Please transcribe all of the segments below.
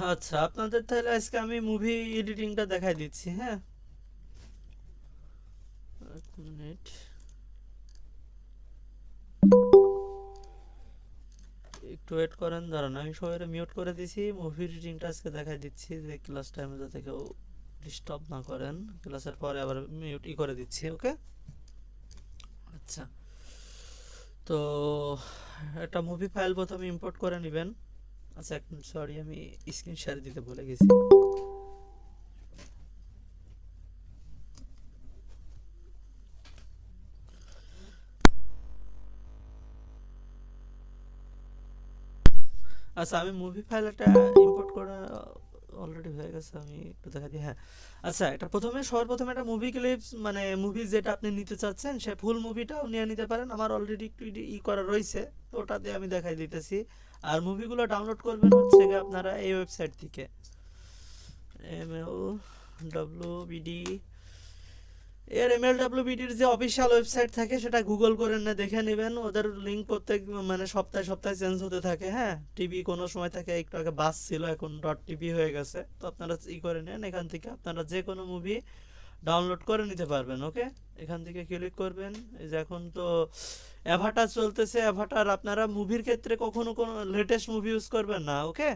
আচ্ছা আপনাদের তাহলে আজকে আমি মুভি এডিটিংটা দেখাই দিচ্ছি হ্যাঁ? এক মিনিট একটু ওয়েট করেন, দাঁড়ান, আমি সবাই মিউট করে দিছি। মুভি এডিটিংটা আজকে দেখাই দিচ্ছি, যে ক্লাস টাইমে যাতে কেউ ডিস্টার্ব না করেন। ক্লাসের পরে আবার মিউট ই করে দিচ্ছি, ওকে? আচ্ছা। তো, একটা মুভি ফাইল প্রথমে ইম্পোর্ট করে নেবেন। আচ্ছা এক মিনিট সরি আমি স্ক্রিন শেয়ার দিতে ভুলে গেছি। আচ্ছা আমি মুভি ফাইল একটা ইম্পোর্ট করা অলরেডি হয়ে গেছে, আমি একটু দেখা দিই হ্যাঁ। আচ্ছা এটা প্রথমে সবার প্রথমে একটা মুভি ক্লিপস মানে মুভি যেটা আপনি নিতে চাচ্ছেন, সে ফুল মুভিটাও নিয়ে নিতে পারেন। আমার অলরেডি একটু ই করা রয়েছে, তো ওটা দিয়ে আমি দেখাই দিতেছি। আর মুভিগুলো ডাউনলোড করবেন হচ্ছে আপনারা এই ওয়েবসাইট থেকে। M L W B D এর এম এল ডাব্লিউ বিডির যে অফিসিয়াল ওয়েবসাইট থাকে সেটা গুগল করে না, দেখে নেবেন। ওদের লিঙ্ক প্রত্যেক মানে সপ্তাহে সপ্তাহে চেঞ্জ হতে থাকে হ্যাঁ? টিভি কোনো সময় থাকে, একটু আগে বাস ছিল, এখন ডট টিভি হয়ে গেছে। তো আপনারা ই করে নেন, এখান থেকে আপনারা যে কোনো মুভি ডাউনলোড করে নিতে পারবেন ওকে এখান থেকে ক্লিক করবেন, এই যে এখন তো অ্যাভাটার চলতেছে অ্যাভাটার আপনারা মুভির ক্ষেত্রে কখনো কোনো লেটেস্ট মুভি ইউজ করবেন না ওকে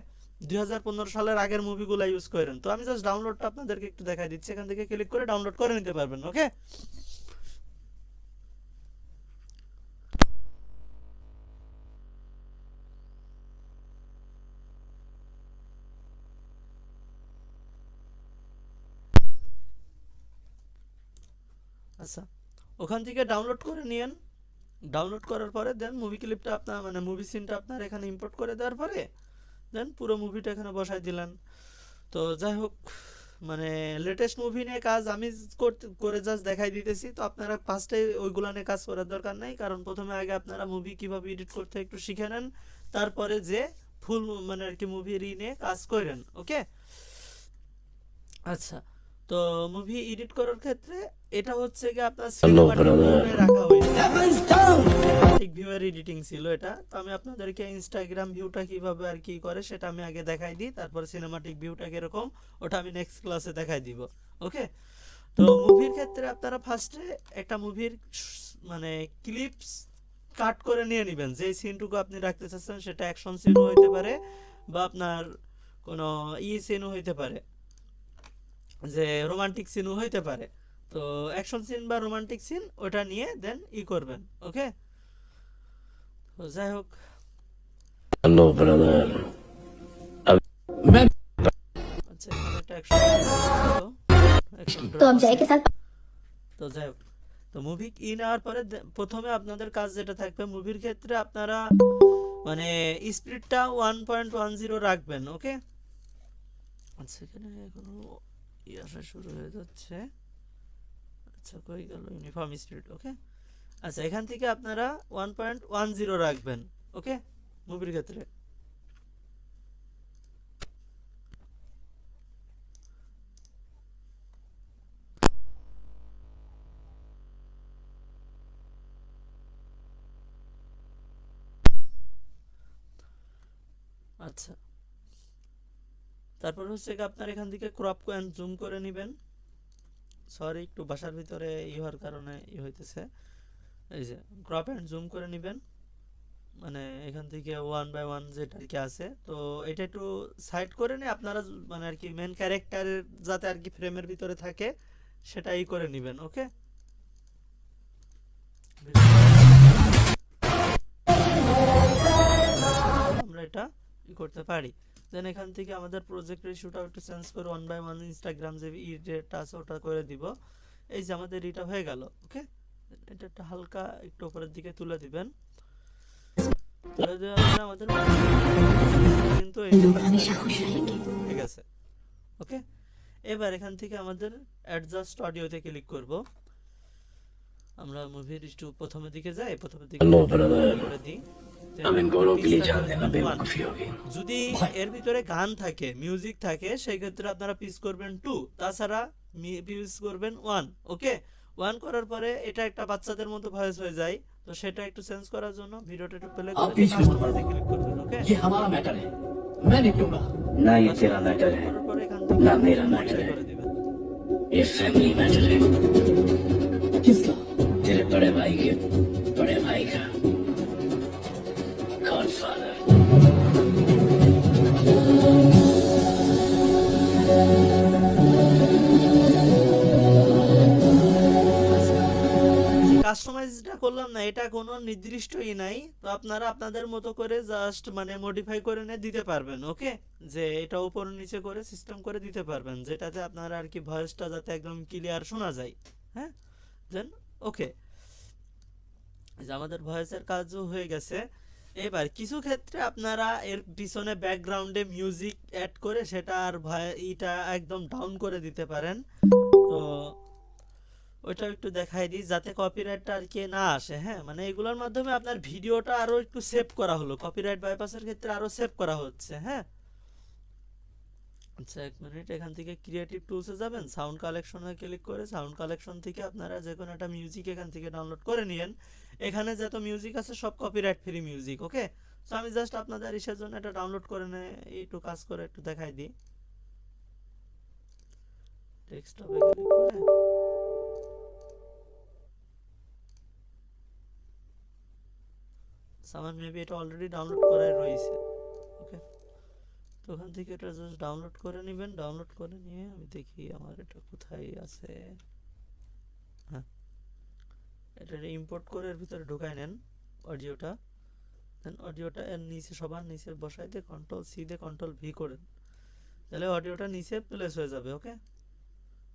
দুই হাজার পনেরো সালের আগের মুভিগুলো ইউজ করেন। তো আমি জাস্ট ডাউনলোডটা আপনাদেরকে একটু দেখাই দিচ্ছি, এখান থেকে ক্লিক করে ডাউনলোড করে নিতে পারবেন ওকে আচ্ছা ওখান থেকে ডাউনলোড করে নিয়েন। ডাউনলোড করার পরে দেন মুভি ক্লিপটা আপনার মানে মুভি সিনটা আপনার এখানে ইম্পোর্ট করে দেওয়ার পরে দেন পুরো মুভিটা এখানে বসাই দিলেন। তো যাই হোক মানে লেটেস্ট মুভি নিয়ে কাজ আমি করে জাস্ট দেখাই দিতেছি। তো আপনারা ফার্স্টে ওইগুলো নিয়ে কাজ করার দরকার নাই। কারণ প্রথমে আগে আপনারা মুভি কীভাবে এডিট করতে একটু শিখে নেন। তারপরে যে ফুল মানে আর কি মুভি নিয়ে কাজ করেন ওকে আচ্ছা। তো মুভি এডিট করার ক্ষেত্রে এটা হচ্ছে কি আপনার রাখা হয়েছে। ভিউয়ের এডিটিং ছিল এটা। তো আমি আপনাদেরকে ইনস্টাগ্রাম ভিউটা কীভাবে আর কি করে সেটা আমি আগে দেখাই দিই তারপর সিনেমাটিক ভিউটা কীরকম ওটা আমি নেক্সট ক্লাসে দেখাই দিব। ওকে তো মুভির ক্ষেত্রে আপনারা ফার্স্টে একটা মুভির মানে ক্লিপস কাট করে নিয়ে নেবেন। যে সিনটুকু আপনি রাখতে চাচ্ছেন সেটা অ্যাকশন সিনও হইতে পারে বা আপনার কোনো ই সিনও হইতে পারে। যে রোমান্টিক সিনও হইতে পারে। তো অ্যাকশন সিন বা রোমান্টিক সিন ওটা নিয়ে দেন ই করবেন ওকে তো যাই হোক। হ্যালো ব্রাদার আচ্ছা, তো যাই হোক তো মুভি ই নেওয়ার পরে প্রথমে আপনাদের কাজ যেটা থাকবে মুভির ক্ষেত্রে আপনারা মানে স্পিডটা ওয়ান পয়েন্ট ওয়ান জিরো রাখবেন ওকে আচ্ছা এখানে ই আসা শুরু হয়ে যাচ্ছে। আচ্ছা কই গেল ইউনিফর্ম স্পিড ওকে আচ্ছা এখান থেকে আপনারা ওয়ান পয়েন্ট ওয়ান জিরো রাখবেন ওকে মুভির ক্ষেত্রে। আচ্ছা। তারপর হচ্ছে আপনার এখান থেকে ক্রপ অ্যান্ড জুম করে নেবেন। সরি একটু বাসার ভিতরে ই হওয়ার কারণে ই হইতেছে। এই যে ক্রপ অ্যান্ড জুম করে নেবেন। মানে এখান থেকে ওয়ান বাই ওয়ান যেটা কি আছে। তো এটা একটু সাইড করে নিয়ে আপনারা মানে আর কি মেন ক্যারেক্টারের যাতে আর কি ফ্রেমের ভিতরে থাকে সেটাই করে নেবেন ওকে আমরা এটা করতে পারি। দেন এখান থেকে আমাদের প্রজেক্টের রেশিওটাও একটু চেঞ্জ করে ওয়ান বাই ওয়ান ইনস্টাগ্রাম যে ই ইটা আছে ওটা করে দিব। এই যে আমাদের এটা হয়ে গেল ওকে এটা একটা হালকা একটু উপরের দিকে তুলে দিবেন। তুলে দেওয়ার পরে আমাদের কিন্তু ঠিক আছে ওকে এবার এখান থেকে আমাদের অ্যাডজাস্ট অডিওতে ক্লিক করব। আমরা মুভির একটু প্রথমের দিকে যাই প্রথমের দিকে দিই। brother. করে দিই अब इन गोलों के लिए जान देना बेवकूफ़ी होगी যদি এর ভিতরে গান থাকে মিউজিক থাকে সেই ক্ষেত্রে আপনারা পিস করবেন টু তাছাড়া পিস করবেন ওয়ান ওকে ওয়ান করার পরে এটা একটা বাচ্চাদের মতো ভয়েস হয়ে যায় তো সেটা একটু চেঞ্জ করার জন্য ভিডিওটা একটু প্লে आप করে बीच में मत কাস্টমাইজে ক্লিক করবেন ওকে ये हमारा मैटर है मैं निपटूंगा ना ये तेरा मैटर है করার পরে এখান থেকে না, মেরা modify matter है। করে দিবেন ये फैमिली मैटर है किसका तेरे बड़े भाई के কাস্টমাইজটা করলাম না, এটা কোনো নির্দিষ্টই নাই। তো আপনারা আপনাদের মতো করে জাস্ট মানে মডিফাই করে নিয়ে দিতে পারবেন ওকে যে এটা উপর নিচে করে সিস্টেম করে দিতে পারবেন, যেটাতে আপনারা আর কি ভয়েসটা যাতে একদম ক্লিয়ার শোনা যায় হ্যাঁ? দেন ওকে যে আমাদের ভয়েসের কাজও হয়ে গেছে। এবার কিছু ক্ষেত্রে আপনারা এর পিছনে ব্যাকগ্রাউন্ডে মিউজিক অ্যাড করে সেটা আর ভয় এটা একদম ডাউন করে দিতে পারেন। তো ওইটা একটু দেখাই দিই, যাতে কপিরাইটটা আর কি না আসে হ্যাঁ? মানে এগুলোর মাধ্যমে আপনার ভিডিওটা আরও একটু সেভ করা হলো কপিরাইট বাইপাসের ক্ষেত্রে আরও সেভ করা হচ্ছে হ্যাঁ? আচ্ছা এক মিনিট এখান থেকে ক্রিয়েটিভ টুলসে যাবেন সাউন্ড কালেকশনে ক্লিক করে সাউন্ড কালেকশন থেকে আপনারা যে কোনো একটা মিউজিক এখান থেকে ডাউনলোড করে নিয়েন। এখানে যত মিউজিক আছে, সব কপিরাইট ফ্রি মিউজিক ওকে তো আমি জাস্ট আপনাদের ইসের জন্য এটা ডাউনলোড করে নে, একটু কাজ করে একটু দেখাই দিই। ডেস্কটপে ক্লিক করে। আমার মেবি এটা অলরেডি ডাউনলোড করাই রয়েছে। ওকে তো ওখান থেকে এটা জাস্ট ডাউনলোড করে নেবেন। ডাউনলোড করে নিয়ে আমি দেখি আমার এটা কোথায় আছে। হ্যাঁ। এটা ইম্পোর্ট করে এর ভিতরে ঢুকাই নেন অডিওটা। দেন অডিওটা এর নিচে সবার নিচে বসাই দিয়ে কন্ট্রোল সি দিয়ে কন্ট্রোল ভি করেন। তাহলে অডিওটা নিচে প্লেস হয়ে যাবে ওকে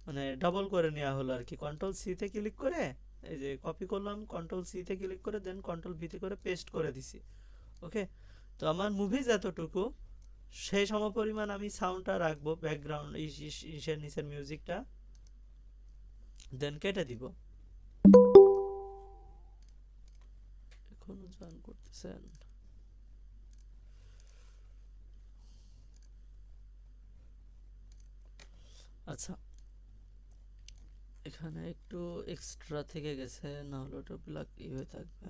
মানে ডাবল করে নেওয়া হলো আর কি। কন্ট্রোল সিতে ক্লিক করে এই যে কপি করলাম কন্ট্রোল সিতে ক্লিক করে দেন কন্ট্রোল ভিতে করে পেস্ট করে দিছি। ওকে তো আমার মুভিজ এতটুকু। সেই সমপরিমাণ আমি সাউন্ডটা রাখব ব্যাকগ্রাউন্ড ইসের নিচের মিউজিকটা দেন কেটে দিব। আচ্ছা। এখানে একটু এক্সট্রা থেকে গেছে, না হলে ওটা ব্ল্যাক ই হয়ে থাকবে।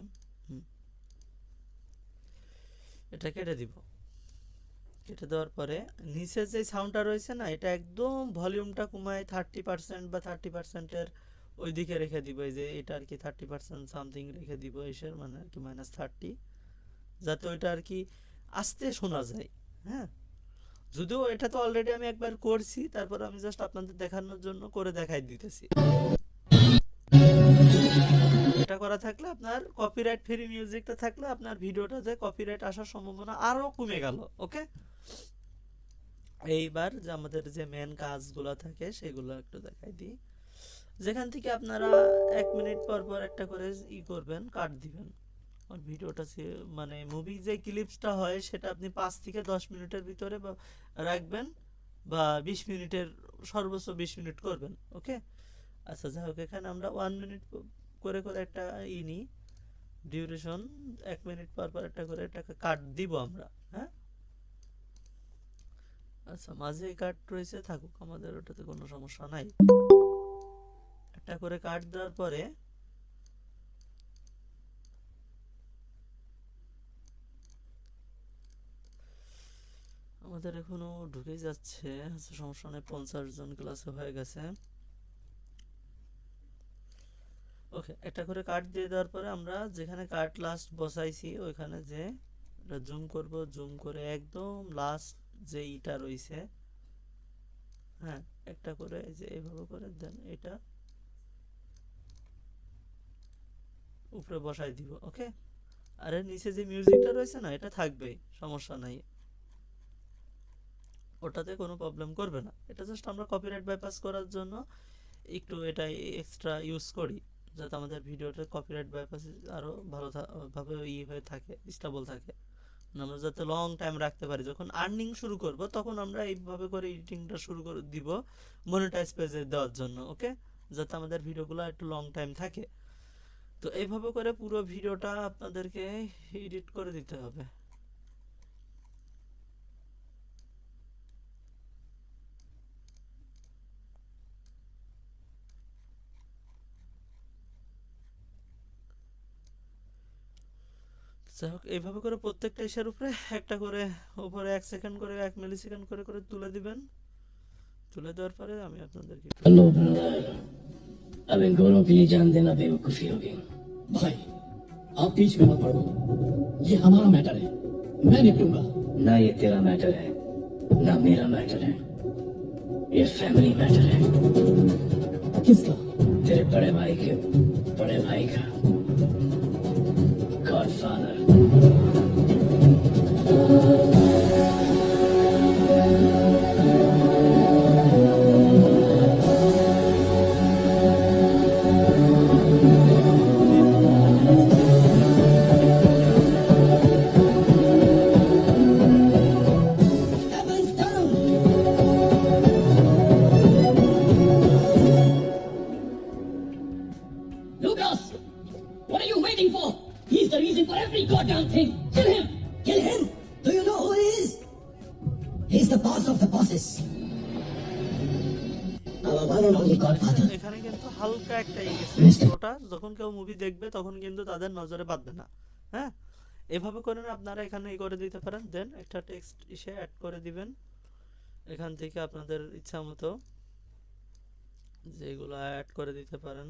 এটা কেটে দিব। কেটে দেওয়ার পরে নিচে যে সাউন্ডটা রয়েছে না, এটা একদম ভলিউমটা কমায় থার্টি পার্সেন্ট বা থার্টি পার্সেন্টের ওই দিকে রেখে দিব। এই যে এটা আর কি থার্টি পার্সেন্ট সামথিং রেখে দিব এসের মানে আর কি মাইনাস থার্টি যাতে ওইটা আর কি আস্তে শোনা যায় হ্যাঁ? যদিও এটা তো অলরেডি আমি একবার করছি, তারপর আমি জাস্ট আপনাদের দেখানোর জন্য করে দেখাই দিতেছি। এটা করা থাকলে আপনার কপিরাইট ফ্রি মিউজিকটা থাকলে আপনার ভিডিওটাতে কপিরাইট আসার সম্ভাবনা আরও কমে গেল ওকে এইবার যে আমাদের যে মেন কাজগুলো থাকে, সেগুলো একটু দেখাই দিই। যেখান থেকে আপনারা এক মিনিট পর পর একটা করে ই করবেন কাট দিবেন। আর ভিডিওটা মানে মুভি যে ক্লিপসটা হয়, সেটা আপনি পাঁচ থেকে দশ মিনিটের ভিতরে রাখবেন বা বিশ মিনিটের, সর্বোচ্চ বিশ মিনিট করবেন ওকে আচ্ছা যাই হোক, এখানে আমরা ওয়ান মিনিট করে করে একটা ই নিই। ডিউরেশন এক মিনিট পর পর একটা করে একটা কাট দিব আমরা হ্যাঁ? আচ্ছা মাঝে কাট রয়েছে, থাকুক, আমাদের ওটাতে কোনো সমস্যা নাই। একটা করে কাট দেওয়ার পরে আমাদের এখনও ঢুকে যাচ্ছে। আচ্ছা সমস্যা নেই, পঞ্চাশ জন ক্লাসে হয়ে গেছে। ওকে একটা করে কাট দিয়ে দেওয়ার পরে আমরা যেখানে কাট লাস্ট বসাইছি, ওইখানে যে এটা জুম করব জুম করে একদম লাস্ট যে ইটা রইছে হ্যাঁ একটা করে যে এইভাবে করে দেন এটা উপরে বসাই দিব ওকে আরে নিচে যে মিউজিকটা রয়েছে না, এটা থাকবেই, সমস্যা নাই। ওটাতে কোনো প্রবলেম করবে না। এটা জাস্ট আমরা কপিরাইট বাইপাস করার জন্য একটু এটা এক্সট্রা ইউজ করি, যাতে আমাদের ভিডিওটা কপিরাইট বাইপাস আরও ভালো ভাবে ই হয়ে থাকে স্টেবল থাকে। আমরা যাতে লং টাইম রাখতে পারি। যখন আর্নিং শুরু করব, তখন আমরা এইভাবে করে এডিটিংটা শুরু করে দিব মনিটাইজ পেজে দেওয়ার জন্য ওকে যাতে আমাদের ভিডিওগুলো একটু লং টাইম থাকে। তো এইভাবে করে পুরো ভিডিওটা আপনাদেরকে এডিট করে দিতে হবে। যাই হোক এইভাবে করে প্রত্যেকটা ইসের উপরে একটা করে উপরে এক সেকেন্ড করে এক মিলি সেকেন্ড করে করে তুলে দিবেন তুলে দেওয়ার পরে আমি আপনাদেরকে একটু- हेलो ब्रदर अब इन गोरों के लिए जान देना बेवकूफी होगी भाई आप बीच में मत पड़ो ये हमारा मैटर है मैं निपटूंगा ना ये तेरा मैटर है ना मेरा मैटर है ये फैमिली मैटर है किसका तेरे बड़े भाई के बड़े भाई का তাদের নজরে বাঁধবে না। হ্যাঁ? এভাবে করেন, আপনারা এখানে ই করে দিতে পারেন। দেন একটা টেক্সট ইসে অ্যাড করে দিবেন। এখান থেকে আপনাদের ইচ্ছা মতো যেগুলো অ্যাড করে দিতে পারেন।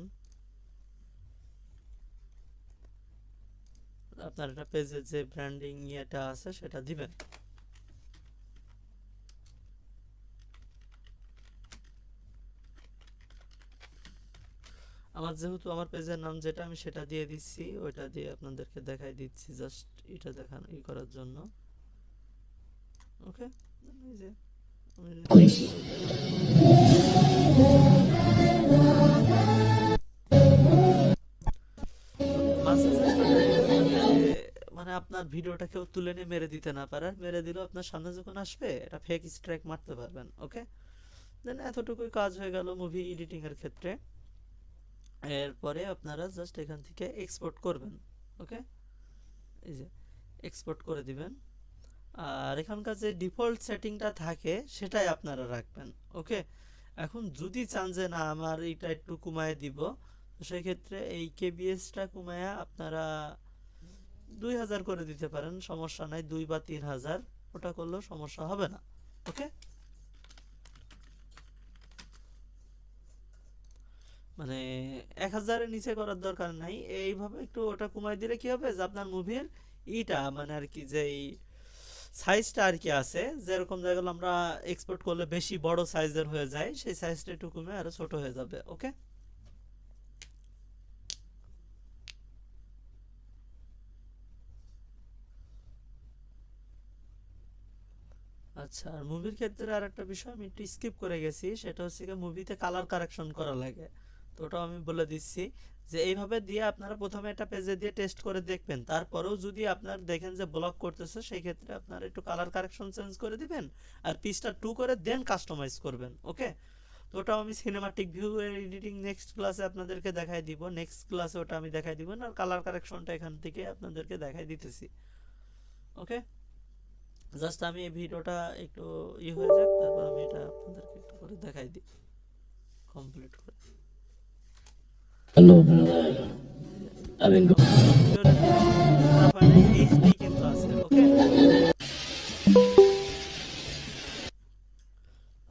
আপনার একটা পেজের যে ব্র্যান্ডিং ইয়েটা আছে, সেটা দিবেন। আমার যেহেতু আমার পেজের নাম যেটা, আমি সেটা দিয়ে দিচ্ছি, ওইটা দিয়ে আপনাদেরকে দেখাই দিচ্ছি জাস্ট এটা দেখান, ই করার জন্য। ওকে মানে আপনার ভিডিওটা কেউ তুলে নিয়ে মেরে দিতে না পারে। মেরে দিলেও আপনার সামনে যখন আসবে এটা ফেক স্ট্রাইক মারতে পারবেন ওকে দেন এতটুকুই কাজ হয়ে গেল মুভি এডিটিং এর ক্ষেত্রে। এরপরে আপনারা জাস্ট এখান থেকে এক্সপোর্ট করবেন ওকে এই যে এক্সপোর্ট করে দিবেন। আর এখানকার যে ডিফল্ট সেটিংটা থাকে, সেটাই আপনারা রাখবেন ওকে এখন যদি চান যে, না, আমার এটা একটু কমায় দিব, তো সেক্ষেত্রে এই কেবিএসটা কমায়া আপনারা দুই হাজার করে দিতে পারেন, সমস্যা নাই, দুই বা তিন হাজার, ওটা করলেও সমস্যা হবে না ওকে মানে এক হাজারের নিচে করার দরকার নাই। এইভাবে একটু ওটা কমাই দিলে কি হবে? যে আপনার মুভির ইটা মানে আর কি যে সাইজটা আর কি আছে, যেরকম যেগুলো আমরা এক্সপোর্ট করলে বেশি বড় সাইজের হয়ে যায়, সেই সাইজটা একটু কমে আরও ছোট হয়ে যাবে ওকে আচ্ছা আর মুভির ক্ষেত্রে আর একটা বিষয় আমি একটু স্কিপ করে গেছি, সেটা হচ্ছে মুভিতে কালার কারেকশন করা লাগে। ওটাও আমি বলে দিচ্ছি যে এইভাবে দিয়ে আপনারা প্রথমে একটা পেজে দিয়ে টেস্ট করে দেখবেন। তারপরেও যদি আপনার দেখেন যে ব্লক করতেছে সেই ক্ষেত্রে আপনারা একটু কালার কারেকশন চেঞ্জ করে দিবেন আর পিসটা টু করে দেন কাস্টমাইজ করবেন ওকে তো ওটাও আমি সিনেমাটিক ভিউ এডিটিং নেক্সট ক্লাসে আপনাদেরকে দেখাই দিব। নেক্সট ক্লাসে ওটা আমি দেখাই দিব আর কালার কারেকশনটা এখান থেকে আপনাদেরকে দেখাই দিতেছি ওকে জাস্ট আমি এই ভিডিওটা একটু ই হয়ে যাক, তারপর আমি এটা আপনাদেরকে একটু করে দেখাই দিই কমপ্লিট করে।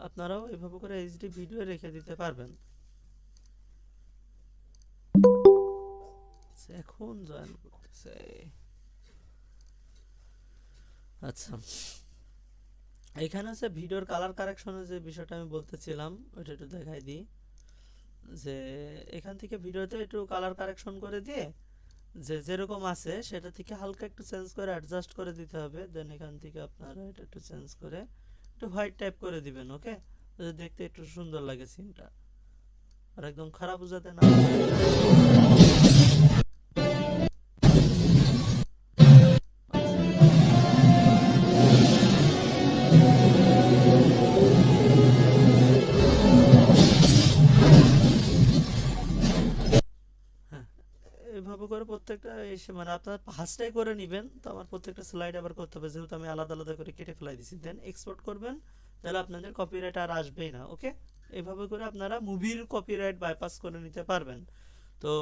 আপনারাও এভাবে করে এইচডি ভিডিও রেখে দিতে পারবেন। আচ্ছা, এখন জয়েন করতেছে। আচ্ছা এখানে হচ্ছে ভিডিওর কালার কারেকশনের যে বিষয়টা আমি বলতেছিলাম, ওইটা একটু দেখাই দিই। যে এখান থেকে ভিডিওতে একটু কালার কারেকশন করে দিয়ে যে যেরকম আছে সেটা থেকে হালকা একটু চেঞ্জ করে অ্যাডজাস্ট করে দিতে হবে। দেন এখান থেকে আপনারা এটা একটু চেঞ্জ করে একটু হোয়াইট টাইপ করে দিবেন ওকে দেখতে একটু সুন্দর লাগে সিনটা আর একদম খারাপ বোঝাতে না। করে প্রত্যেকটা এসে মানে আপনার পাঁচটাই করে নেবেন তো আমার প্রত্যেকটা স্লাইড আবার করতে হবে। যেহেতু আমি আলাদা আলাদা করে কেটে ফেলাই দিছি দেন এক্সপোর্ট করবেন তাহলে আপনাদের কপিরাইট আর আসবেই না ওকে এভাবে করে আপনারা মুভির কপিরাইট বাইপাস করে নিতে পারবেন। তো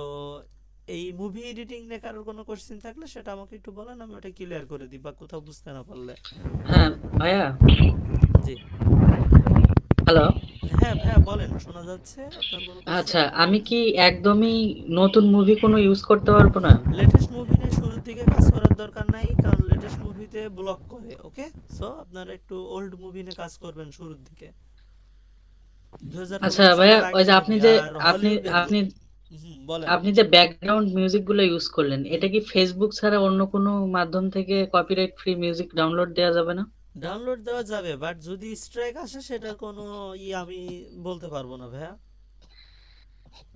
এই মুভি এডিটিং নিয়ে কারোর কোনো কোশ্চেন থাকলে সেটা আমাকে একটু বলেন আমি ওটা ক্লিয়ার করে দিই বা কোথাও বুঝতে না পারলে। হ্যাঁ ভাইয়া। জি। হ্যালো হ্যাঁ হ্যাঁ বলেন শোনা যাচ্ছে আচ্ছা আমি কি একদমই নতুন মুভি কোনো ইউজ করতে পারব না? লেটেস্ট মুভি নিয়ে শুরুর দিকে কাজ করার দরকার নাই কারণ লেটেস্ট মুভিতে ব্লক করে ওকে সো আপনারা একটু ওল্ড মুভি নিয়ে কাজ করবেন শুরুর দিকে। আচ্ছা ভাইয়া ওই যে আপনি যে আপনি আপনি আপনি যে ব্যাকগ্রাউন্ড মিউজিকগুলো ইউজ করলেন এটা কি ফেসবুক ছাড়া অন্য কোনো মাধ্যম থেকে কপিরাইট ফ্রি মিউজিক ডাউনলোড দেওয়া যাবে না? ডাউনলোড দেওয়া যাবে বাট যদি স্ট্রাইক আসে সেটা কোনো ই আমি বলতে পারব না ভাইয়া।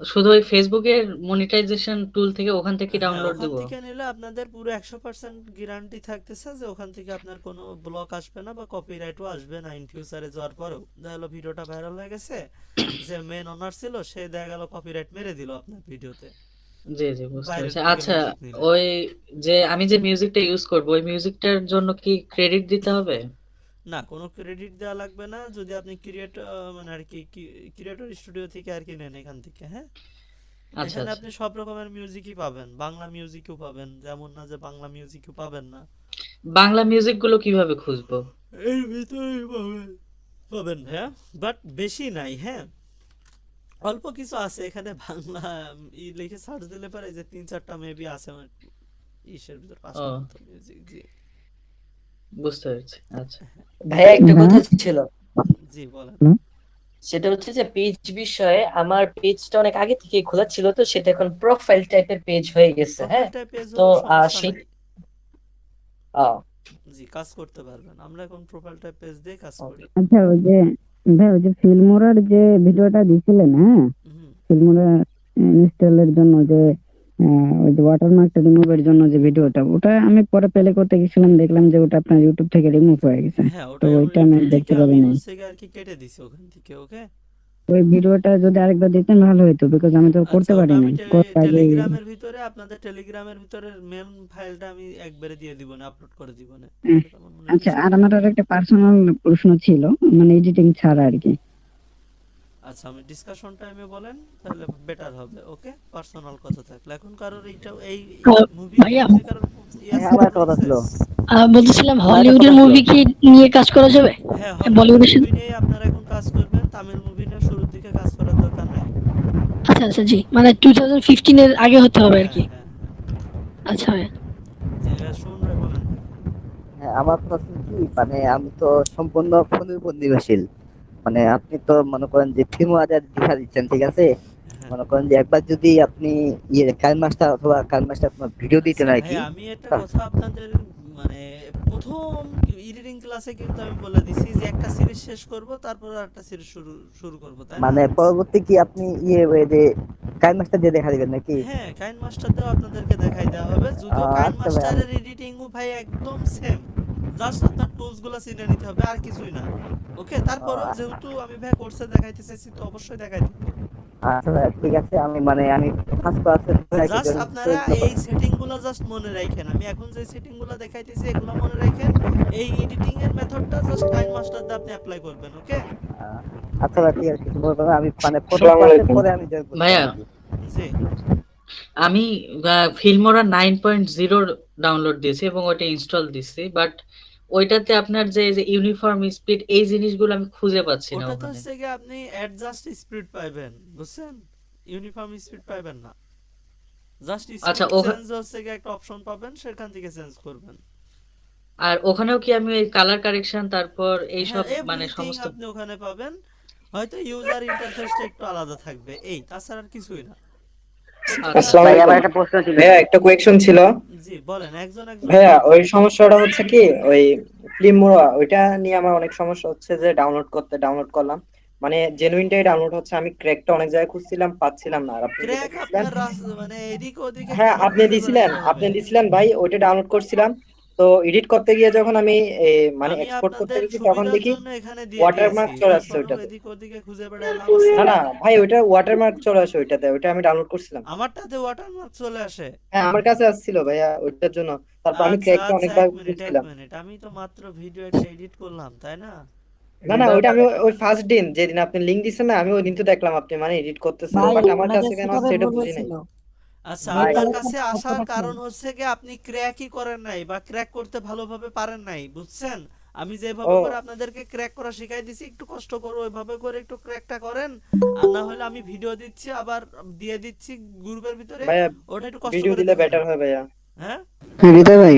শুধু ওই ফেসবুকের মনিটাইজেশন টুল থেকে ওখান থেকে হ্যাঁ, ডাউনলোড ওখান থেকে নিলে আপনাদের পুরো একশো পার্সেন্ট গ্যারান্টি থাকতেছে যে ওখান থেকে আপনার কোনো ব্লক আসবে না বা কপিরাইটও আসবে না ইন ফিউচারে যাওয়ার পরেও। দেখা গেলো ভিডিওটা ভাইরাল হয়ে গেছে যে মেন অনার ছিল সে দেখা গেল কপিরাইট মেরে দিল আপনার ভিডিওতে। জি জি বুঝতে বাইরের পেরেছি। থেকে আচ্ছা নিলে। ওই যে আমি যে মিউজিকটা ইউজ করব ওই মিউজিকটার জন্য কি ক্রেডিট দিতে হবে? না কোনো ক্রেডিট দেওয়া লাগবে না। যদি আপনি ক্রিয়েট মানে আর কি ক্রিয়েটর স্টুডিও থেকে আর কি নেন এখান থেকে হ্যাঁ? আচ্ছা এখানে আচ্ছা। আপনি সব রকমের মিউজিকই পাবেন। বাংলা মিউজিকও পাবেন। যেমন না যে বাংলা মিউজিকও পাবেন না। বাংলা মিউজিকগুলো কীভাবে খুঁজবো? এর ভিতরেই পাবেন পাবেন হ্যাঁ? বাট বেশি নাই হ্যাঁ? অল্প কিছু আছে এখানে বাংলা ই লিখে সার্চ দিলে পারে যে তিন চারটা মেবি আছে আমার ইসের ভিতর পাঁচটা মিউজিক জি বুঝতে পেরেছি আচ্ছা। ভাইয়া একটা কথা ছিল। জি বলেন। সেটা হচ্ছে যে পেজ বিষয়ে আমার পেজটা অনেক আগে থেকে খোলা ছিল তো সেটা এখন প্রোফাইল টাইপের পেজ হয়ে গেছে হ্যাঁ? তো, সেই- জি কাজ করতে পারবেন। আমরা এখন প্রোফাইলটা পেজ দিয়ে কাজ করি। আচ্ছা ওই যে ভাই ওই যে ফিল্মোরার যে ভিডিওটা দিছিলেন হ্যাঁ? ফিল্মোরা ইনস্টলের জন্য যে ওই যে ওয়াটারমার্কটা রিমুভের জন্য যে ভিডিওটা ওটা আমি পরে প্লে করতে গেছিলাম দেখলাম যে ওটা আপনার ইউটিউব থেকে রিমুভ হয়ে গেছে। হ্যাঁ তো ওটা ওইটা আমি দেখতে থেকে আমি পারি নাই। হচ্ছে গিয়ে আর কি কেটে দিছে ওখান থেকে ওকে? ওই ভিডিওটা যদি আরেকবার দিতেন ভালো হতো বিকজ আমি তো করতে আচ্ছা, পারি করতে আগে টেলিগ্রামের ভিতরে আপনাদের টেলিগ্রামের ভিতরে মেন ফাইলটা আমি একবারে দিয়ে দিব না আপলোড করে দিব না মনে আচ্ছা আর আমার আর একটা পার্সোনাল প্রশ্ন ছিল মানে এডিটিং ছাড়া আর কি। আচ্ছা আমি ডিসকাশন টাইমে বলেন তাহলে বেটার হবে ওকে পার্সোনাল কথা থাকলে। এখন কারোর এইটা এই মুভি হ্যাঁ, আমার কথা ছিল। আহ, বলতেছিলাম হলিউডের মুভি কি নিয়ে কাজ করা যাবে? হ্যাঁ বলিউডের সাথে- আপনারা এখন কাজ করবেন। তামিল শুরুর দিকে কাজ করার দরকার নাই। আচ্ছা আচ্ছা জি। মানে টু থাউজেন্ড ফিফটিনের আগে হতে হবে আর কি? হ্যাঁ, আচ্ছা হ্যাঁ, রে বলেন। হ্যাঁ আমার প্রশ্ন কি মানে আমি তো সম্পূর্ণ ফোনের উপর নির্ভরশীল মানে আপনি তো মনে করেন যে ফিল্ম আজাদ দেখা দিচ্ছেন ঠিক আছে? হ্যাঁ। মনে করেন যে একবার যদি আপনি ইয়ে কাল মাস্টার অথবা কাল মাস্টার আপনার ভিডিও দিতেন আর কি। আমি একটা কথা আপনাদের মানে প্রথম এডিটিং ক্লাসে কিন্তু আমি বলে দিছি যে একটা সিরিজ শেষ করব তারপর একটা সিরিজ শুরু শুরু করব তাই? মানে পরবর্তী কি আপনি ইয়ে ওই যে কাল মাস্টার দিয়ে দেখা দিবেন নাকি? হ্যাঁ কাইন মাস্টারটাও আপনাদেরকে দেখাই দেওয়া হবে। যদিও আচ্ছা কাইন মাস্টারের এডিটিং ও ভাই একদম সেম জাস্ট আপনার টুলসগুলো চিনে নিতে হবে আর কিছুই না। ওকে তারপরও আহ। যেহেতু আমি ভাই কোর্সে দেখাইতে চাইছি তো অবশ্যই দেখাই দিব। আচ্ছা ঠিক আছে আমি মানে আমি ফার্স্ট ক্লাসে জাস্ট আপনারা এই সেটিংগুলো জাস্ট মনে রাখেন। আমি এখন যে সেটিংগুলো দেখাইতেছি এগুলো মনে রাখেন। এই এডিটিং এর মেথডটা জাস্ট মাস্টার দিয়ে আপনি অ্যাপ্লাই করবেন ওকে আচ্ছা ভাই ঠিক আছে কিছু বলব না, আমি মানে পরে আমি জয়েন করতে ভাইয়া। জি। আমি Filmora nine point zero download দিয়েছি এবং ওটা ইনস্টল দিয়েছি বাট ওইটাতে আপনার যে যে ইউনিফর্ম স্পিড এই জিনিসগুলো আমি খুঁজে পাচ্ছি না ওটা তো ওখানে। হচ্ছে গিয়ে আপনি অ্যাডজাস্ট স্পিড পাইবেন বুঝছেন? ইউনিফর্ম স্পিড পাইবেন না। জাস্ট আচ্ছা, স্পিড চেঞ্জ হচ্ছে গিয়ে একটা অপশন পাবেন সেখান থেকে চেঞ্জ করবেন। আর ওখানেও কি আমি ওই কালার কারেকশন তারপর এইসব হ্যাঁ, মানে সমস্ত আপনি ওখানে পাবেন। হয়তো ইউজার ইন্টারফেসটা একটু আলাদা থাকবে। এই তাছাড়া আর কিছুই না। আচ্ছা। ভাই আমার একটা প্রশ্ন ছিল ভাইয়া একটা কোয়েকশন ছিল। জি বলেন একজন একজন ভাইয়া ওই সমস্যাটা হচ্ছে কি ওই ফিল্মোরা ওইটা নিয়ে আমার অনেক সমস্যা হচ্ছে যে ডাউনলোড করতে ডাউনলোড করলাম। মানে জেনুইনটাই ডাউনলোড হচ্ছে আমি ক্র্যাকটা অনেক জায়গায় খুঁজছিলাম পাচ্ছিলাম না। আর আপনি ক্র্যাক আপনার মানে এদিক ওদিকে হ্যাঁ আপনি দিছিলেন আপনি দিছিলেন ভাই ওইটা ডাউনলোড করছিলাম। তো এডিট করতে গিয়ে যখন আমি মানে এক্সপোর্ট করতে গেছি তখন দেখি দিয়েছি। চলে আসছে ওইটাতে। না না ভাই ওইটা ওয়াটারমার্ক চলে আসে ওইটাতে ওইটা আমি ডাউনলোড করছিলাম। আমারটাতে ওয়াটারমার্ক চলে আসে। হ্যাঁ আমার কাছে আসছিল ভাইয়া ওইটার জন্য। তারপর আমি আচ্ছা ক্র্যাকটা আচ্ছা অনেকবার এক বুঝছিলাম। মিনিট। আমি তো মাত্র ভিডিও একটা এডিট করলাম তাই না? না না ওইটা আমি ওই ফার্স্ট দিন যেদিন আপনি লিংক দিছেন না আমি ওই দিন তো দেখলাম আপনি মানে এডিট করতেছেন। বাট আমার কাছে কেন সেটা মনে বুঝি নাই। আচ্ছা আপনার কাছে আসার কারণ হচ্ছে কি আপনি ক্র্যাকই করেন নাই বা ক্র্যাক করতে ভালোভাবে পারেন নাই বুঝছেন? আমি যেভাবে করে আপনাদেরকে ক্র্যাক করা শিখাই দিছি একটু কষ্ট করে ওইভাবে করে একটু ক্র্যাকটা করেন আর না হলে আমি ভিডিও দিচ্ছি আবার দিয়ে দিচ্ছি গ্রুপের ভিতরে ওটা একটু কষ্ট ভিডিও করে দিলে বেটার হয় ভাইয়া। হ্যাঁ? হৃদয় ভাই।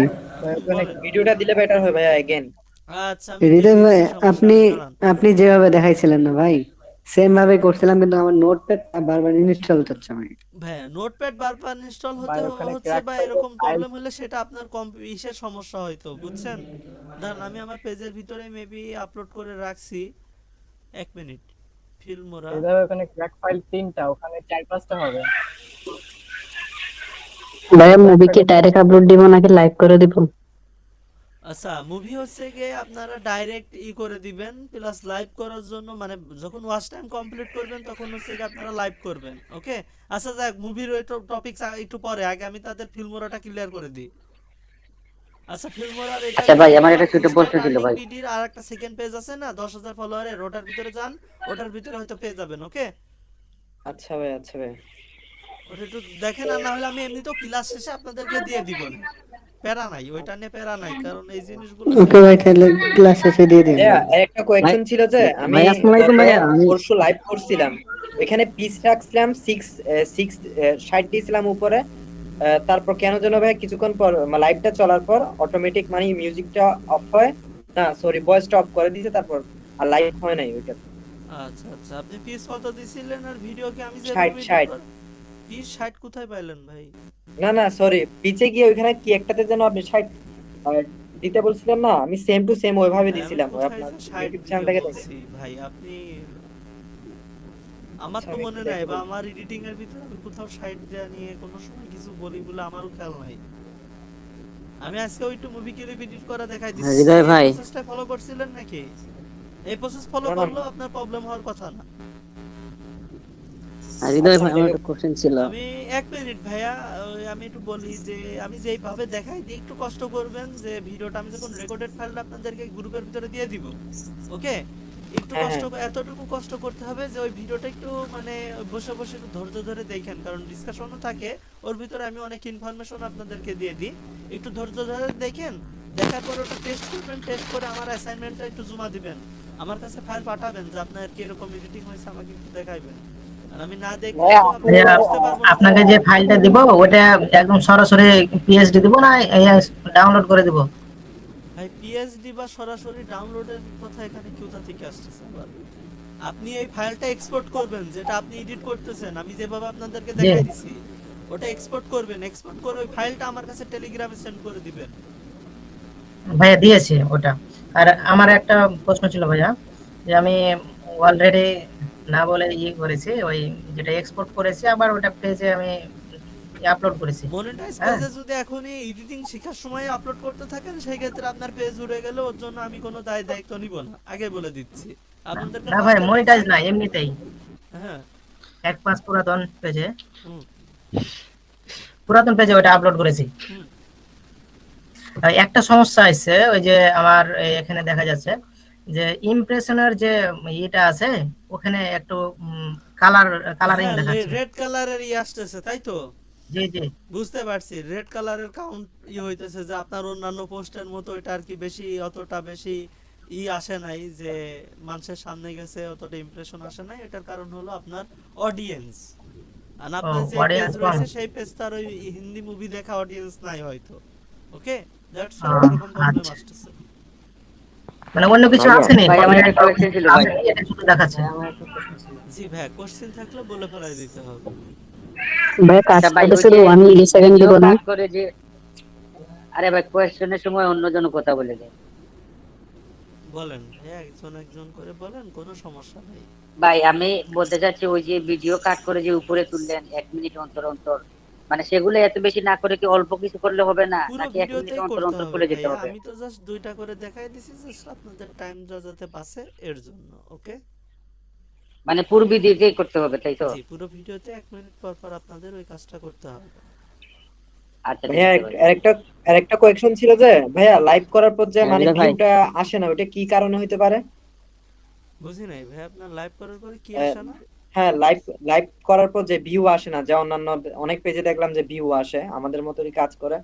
মানে ভিডিওটা দিলে বেটার হয় ভাইয়া এগেন আচ্ছা হৃদয় ভাই আপনি আপনি যেভাবে দেখাইছিলেন না ভাই সেম ভাবে করছিলাম কিন্তু আমার নোটপ্যাড বারবার ইনস্টল হচ্ছে আমি ভাই নোটপ্যাড বারবার ইনস্টল হতে হচ্ছে বা এরকম প্রবলেম হলে সেটা আপনার কম ইসের সমস্যা হয়তো বুঝছেন? দাঁড়ান আমি আমার পেজের ভিতরে মেবি আপলোড করে রাখছি। এক মিনিট ফিল্মোরা ওখানে ক্র্যাক ফাইল তিনটা ওখানে চার পাঁচটা হবে। ভাইয়া মুভি কি ডাইরেক্ট আপলোড দিব নাকি লাইভ করে দিব? আচ্ছা মুভি হচ্ছে গিয়ে আপনারা ডাইরেক্ট ই করে দিবেন প্লাস লাইভ করার জন্য মানে যখন ওয়াচ টাইম কমপ্লিট করবেন তখন হচ্ছে গিয়ে আপনারা লাইভ করবেন ওকে আচ্ছা যাক মুভির ওই টপিক একটু পরে আগে আমি তাদের ফিল্মোরাটা ক্লিয়ার করে দিই। আচ্ছা ফিল্মোরার এটা আচ্ছা ভাই, আমার একটা ছোট প্রশ্ন ছিল ভাই। ভিডিওর আর একটা সেকেন্ড পেজ আছে না 10000 ফলোয়ারের ওটার ভিতরে যান ওটার ভিতরে হয়তো পেয়ে যাবেন ওকে আচ্ছা ভাই আচ্ছা ভাই। ওটা একটু দেখেন আর না হলে আমি এমনিতেও ক্লাস শেষে আপনাদেরকে দিয়ে দিব। না প্যারা নাই ওইটা নিয়ে প্যারা নাই হ্যাঁ। কারণ এই জিনিসগুলো ওকে ভাই তাহলে ক্লাস শেষে দিয়ে দিন। একটা ছিল যে আমি আসসালামু আলাইকুম পরশু লাইভ করছিলাম। এখানে পিস রাখছিলাম 6 6 60 দিয়েছিলাম উপরে। তারপর কেন যেন ভাই কিছুক্ষণ পর লাইভটা চলার পর অটোমেটিক মানে মিউজিকটা অফ হয়। না সরি ভয়েসটা অফ করে দিয়েছে তারপর আর লাইভ হয় নাই ওইটা। আচ্ছা আচ্ছা আপনি পিস কত দিছিলেন আর ভিডিও কি আমি যে 60 60 পিচ 60 কোথায় পাইলেন ভাই? না না সরি পিচে গিয়ে ওইখানে কি একটাতে যেন আপনি 60 দিতে বলছিলেন না আমি সেম টু সেম ওইভাবে হ্যাঁ, দিছিলাম আপনার ইউটিউব ভাই আপনি আমার তো মনে নাই বা আমার এডিটিং এর ভিতরে আমি কোথাও 60 দেয়া নিয়ে কোনো সময় কিছু বলি বলে আমারও খেয়াল নাই। আমি আজকে ওইটু মুভি ক্লিপ এডিট করা দেখাই দিচ্ছি। হ্যাঁ, হৃদয় ভাই। প্রসেসটা ফলো করছিলেন নাকি? এই প্রসেস ফলো করলেও আপনার প্রবলেম হওয়ার কথা না। হৃদয় ভাই আমার একটা কোশ্চেন ছিল। আমি এক মিনিট ভাইয়া আমি একটু বলি যে আমি যেইভাবে দেখাই দিই একটু কষ্ট করবেন যে ভিডিওটা আমি যখন রেকর্ডেড ফাইলটা আপনাদেরকে গ্রুপের ভিতরে দিয়ে দিব ওকে? একটু কষ্ট এতটুকু কষ্ট করতে হবে যে ওই ভিডিওটা একটু মানে বসে বসে একটু ধৈর্য ধরে দেখেন কারণ ডিসকাশনও থাকে ওর ভিতরে আমি অনেক ইনফরমেশন আপনাদেরকে দিয়ে দিই। একটু ধৈর্য ধরে দেখেন দেখার পর ওটা টেস্ট করবেন টেস্ট করে আমার অ্যাসাইনমেন্টটা একটু জমা দিবেন। আমার কাছে ফাইল পাঠাবেন যে আপনার কীরকম এডিটিং হয়েছে আমাকে একটু দেখাইবেন। পারব না। আপনাকে যে ফাইলটা দিব ওটা একদম সরাসরি পিএইচডি দিব না ডাউনলোড করে দিব? ভাই পিএইচডি বা সরাসরি ডাউনলোডের কথা এখানে কোথা থেকে আবার। আপনি এই ফাইলটা এক্সপোর্ট করবেন যেটা আপনি এডিট করতেছেন আমি যেভাবে আপনাদেরকে দেখাই দিছি ওটা এক্সপোর্ট করবেন। এক্সপোর্ট করে ওই ফাইলটা আমার কাছে টেলিগ্রামে সেন্ড করে দিবেন। ভাইয়া দিয়েছি ওটা। আর আমার একটা প্রশ্ন ছিল ভাইয়া যে আমি অলরেডি না বলে ইয়ে করেছি ওই যেটা এক্সপোর্ট করেছি আবার ওটা পেজে আমি আপলোড করেছি। মনিটাইজ হ্যাঁ। পেজে যদি এখনই এডিটিং শেখার সময় আপলোড করতে থাকেন সেই ক্ষেত্রে আপনার পেজ উড়ে গেলে ওর জন্য আমি কোনো দায় দায়িত্ব নিব না। আগে বলে দিচ্ছি। আপনাদেরকে না ভাই মনিটাইজ না এমনিতেই। হ্যাঁ। এক পাঁচ পুরাতন পেজে পুরাতন পেজে ওটা আপলোড করেছি। হুম। একটা সমস্যা আছে ওই যে আমার এখানে দেখা যাচ্ছে যে ইমপ্রেশনের যে ইটা আছে ওখানে একটু কালার কালারিং দেখাচ্ছে। রেড কালারের ই আসতেছে তাই তো? জি জি। বুঝতে পারছি রেড কালারের কাউন্ট ই হইতেছে যে আপনার অন্যান্য পোস্টের মতো এটা আর কি বেশি অতটা বেশি ই আসে নাই যে মানুষের সামনে গেছে অতটা ইমপ্রেশন আসে নাই। এটার কারণ হলো আপনার অডিয়েন্স আর আপনার যে পেজ রয়েছে সেই পেজ তার ওই হিন্দি মুভি দেখা অডিয়েন্স নাই হয়তো। ওকে দ্যাটস ও, এরকম প্রবলেম আচ্ছা। আসতেছে। মানে অন্য কিছু আছে নি ভাই, আমার একটা question ছিল, ভাই। এটা শুধু দেখাচ্ছে। জি ভাই কোশ্চেন থাকলে বলে ফেলাই দিতে হবে। ভাই কাজ করতে শুধু যে ওয়ান মিলি সেকেন্ড দিব না করে যে আরে ভাই কোয়েশ্চেনের সময় অন্যজন কথা বলে দেয়। বলেন একজন একজন করে বলেন কোনো সমস্যা নেই। ভাই আমি বলতে চাচ্ছি ওই যে ভিডিও কাট করে যে উপরে তুললেন এক মিনিট অন্তর অন্তর। মানে সেগুলো এত বেশি না করে কি অল্প কিছু করলে হবে না? নাকি এক মিনিট অন্তর অন্তর খুলে যেতে হবে? আমি তো জাস্ট দুইটা করে দেখাই দিছি জাস্ট আপনাদের টাইম যাতে পাসে এর জন্য ওকে মানে পুরো ভিডিওতেই করতে হবে তাই তো? জি পুরো ভিডিওতে এক মিনিট পর পর আপনাদের ওই কাজটা করতে হবে। আচ্ছা ভাইয়া ভাই। আরেকটা আরেকটা কোয়েকশন ছিল যে ভাইয়া লাইভ করার পর যে হ্যাঁ, মানে ভিউটা আসে না ওটা কি কারণে হইতে পারে? বুঝি নাই ভাই আপনার লাইভ করার পরে কি আসে না? হ্যাঁ লাইভ লাইভ করার পর যে ভিউ আসে না যে অন্যান্য অনেক পেজে দেখলাম যে ভিউ আসে আমাদের মতোই কাজ করে।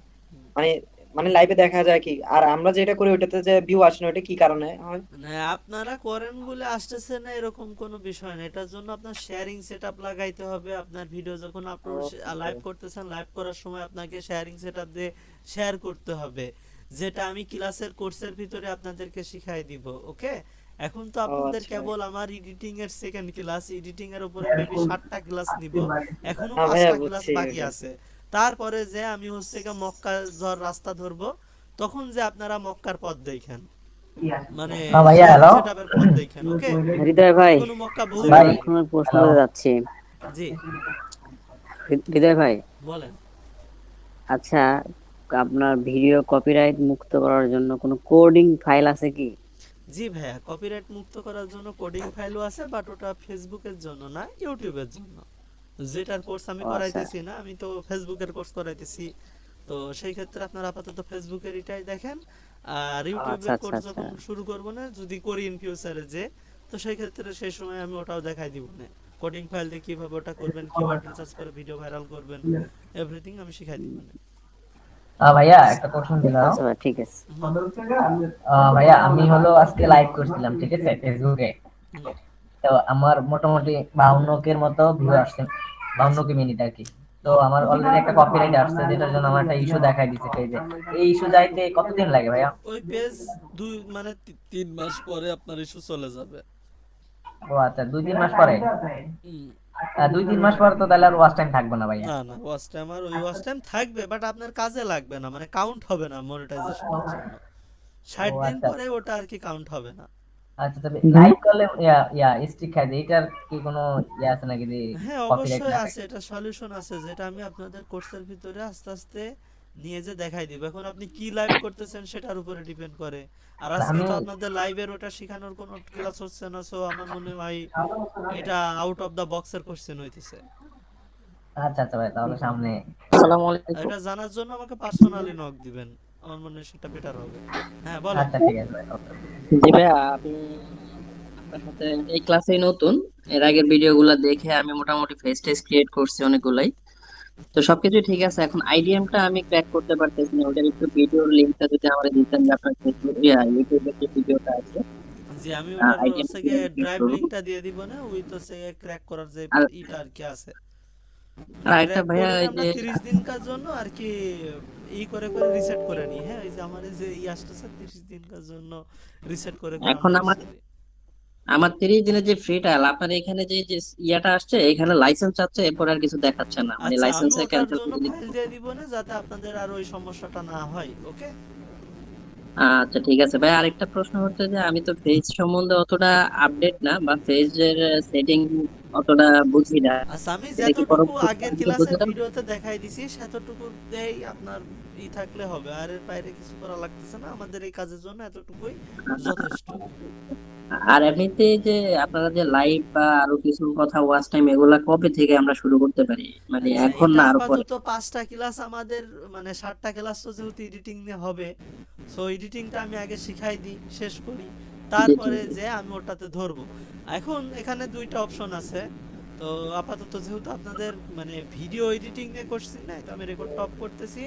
মানে মানে লাইভে দেখা যায় কি আর আমরা যেটা করি ওইটাতে যে ভিউ আসে না ওইটা কি কারণে হয়? মানে আপনারা করেন বলে আসতেছে না এরকম কোনো বিষয় না। এটার জন্য আপনার শেয়ারিং সেটআপ লাগাইতে হবে। আপনার ভিডিও যখন আপলোড লাইভ করতেছেন লাইভ করার সময় আপনাকে শেয়ারিং সেটআপ দিয়ে শেয়ার করতে হবে। যেটা আমি ক্লাসের কোর্সের ভিতরে আপনাদেরকে শিখাই দিব ওকে এখন তো আপনাদের আচ্ছা। কেবল আমার এডিটিং এর সেকেন্ড ক্লাস এডিটিং এর উপরে মেবি সাতটা ক্লাস নিব। এখনও হ্যাঁ ভাইয়া, ক্লাস বাকি আছে। তারপরে যে আমি হচ্ছে গিয়ে মক্কা যাওয়ার রাস্তা ধরবো তখন যে আপনারা মক্কার পথ দেখেন। মানে হ্যাঁ ভাইয়া, পথ দেখেন ওকে হৃদয় ভাই কোনো মক্কা বহু ভাই। এখন প্রশ্ন যাচ্ছি। জি। হৃদয় ভাই। বলেন। আচ্ছা আপনার ভিডিও কপিরাইট মুক্ত করার জন্য কোনো কোডিং ফাইল আছে কি? জি ভাইয়া কপিরাইট মুক্ত করার জন্য কোডিং ফাইলও আছে বাট ওটা ফেসবুকের জন্য না ইউটিউবের জন্য। যেটার কোর্স আমি আচ্ছা। করাইতেছি না আমি তো ফেসবুকের কোর্স করাইতেছি। তো সেই ক্ষেত্রে আপনারা আপাতত ফেসবুকের এটাই দেখেন আর ইউটিউবের আচ্ছা, কোর্স আচ্ছা। যখন শুরু করব না যদি করি ইন ফিউচারে যে তো সেই ক্ষেত্রে সেই সময় আমি ওটাও দেখাই দিব না। কোডিং ফাইল দিয়ে কীভাবে ওটা করবেন কীভাবে রিসার্চ করে ভিডিও ভাইরাল করবেন এভরিথিং আমি শিখাই দিব না। ভাইয়া একটা কোশ্চেন দিলাম আচ্ছা ঠিক আছে। ভাইয়া আমি হলো আজকে লাইভ করছিলাম ঠিক আছে ফেসবুকে তো আমার মোটামুটি বাউন্ন কের মতো ভিউ আসছে বাউন্ন কে মিনিট আর কি। তো আমার অলরেডি একটা কপিরাইট আসছে যেটার জন্য আমার একটা ইস্যু দেখাই দিচ্ছে পেজে এই ইস্যু যাইতে কতদিন লাগে ভাইয়া? ওই পেজ দুই মানে তিন মাস পরে আপনার ইস্যু চলে যাবে। ও আচ্ছা দুই তিন মাস পরে? দুই তিন মাস পর তো তাহলে আর ওয়াচ টাইম থাকবে না ভাইয়া। না না ওয়াচ টাইম আর ওই ওয়াচ টাইম থাকবে বাট আপনার কাজে লাগবে না মানে কাউন্ট হবে না মনিটাইজেশনের জন্য ষাট দিন আচ্ছা। পরে ওটা আর কি কাউন্ট হবে না। আচ্ছা তবে লাইভ করলে ইয়া ইয়া স্টিক খাই এটার কি কোনো ইয়া আছে নাকি যে হ্যাঁ অবশ্যই আছে এটা সলিউশন আছে যেটা আমি আপনাদের কোর্সের ভিতরে আস্তে আস্তে নিয়ে যে দেখাই দিব। এখন আপনি কি লাইভ করতেছেন সেটার উপরে ডিপেন্ড করে। আর আজকে তো আপনাদের লাইভের ওটা শেখানোর কোনো ক্লাস হচ্ছে না সো আমার মনে হয় এটা আউট অফ দা বক্সের কোশ্চেন হইতেছে। আচ্ছা আচ্ছা ভাই তাহলে সামনে আসসালামু আলাইকুম। এটা জানার জন্য আমাকে পার্সোনালি নক দিবেন। আমার মনে হয় সেটা বেটার হবে। হ্যাঁ বলেন। আচ্ছা ঠিক আছে ভাই জি আপনার সাথে এই ক্লাসেই নতুন। এর আগের ভিডিওগুলো দেখে আমি মোটামুটি ফেস টেস্ট ক্রিয়েট করছি অনেকগুলাই। তো সবকিছু ঠিক আছে এখন আইডিএমটা আমি ক্র্যাক করতে পারতেছি না ওটার একটু ভিডিওর লিংকটা যদি আমরা দিতেন যে আপনার ফেসবুক ইউটিউবে যে ভিডিওটা আছে। জি আমি item হচ্ছে ড্রাইভ লিংকটা দিয়ে দিব না উইথ হচ্ছে ক্র্যাক করার যে ইটা আর কি আছে। আর একটা ভাইয়া এই যে 30 দিনকার জন্য আর কি ই করে করে রিসেট করে নি হ্যাঁ? এই যে আমার যে ই আসতেছে 30 দিনকার জন্য রিসেট করে করে এখন আমরা আমার- তিরিশ দিনের যে ফ্রি ট্রায়াল আপনার এখানে যে ইয়াটা আসছে এখানে লাইসেন্স আছে এরপর আর কিছু দেখাচ্ছে না। মানে আচ্ছা লাইসেন্সে ওটার ক্যান্সেল করে দিয়ে দিব না যাতে আপনাদের আর ওই সমস্যাটা না হয় ওকে আচ্ছা ঠিক আছে। ভাই আরেকটা প্রশ্ন হচ্ছে যে আমি তো ফেজ সম্বন্ধে অতটা আপডেট না বা ফেজের সেটিং অতটা বুঝি না। আচ্ছা আমি যতটুকু আগের ক্লাসের? ভিডিওতে দেখাই দিছি সেতটুকু দেই আপনার ই থাকলে হবে আর এর বাইরে কিছু করা লাগতেছে না আমাদের এই কাজের জন্য এতটুকুই যথেষ্ট। আর এমনিতে যে আপনারা যে লাইভ বা আরও কিছু কথা ওয়াচ টাইম এগুলা কবে থেকে আমরা শুরু করতে পারি? মানে এখন না আরও পরে? আপাতত পাঁচটা ক্লাস আমাদের মানে সাতটা ক্লাস তো যেহেতু এডিটিং নিয়ে হবে সো এডিটিংটা আমি আগে শিখাই দিই শেষ করি। তারপরে যে আমি ওটাতে ধরবো। এখন এখানে দুইটা অপশন আছে। তো আপাতত যেহেতু আপনাদের মানে ভিডিও এডিটিং নিয়ে করছি না তো আমি রেকর্ড টপ করতেছি।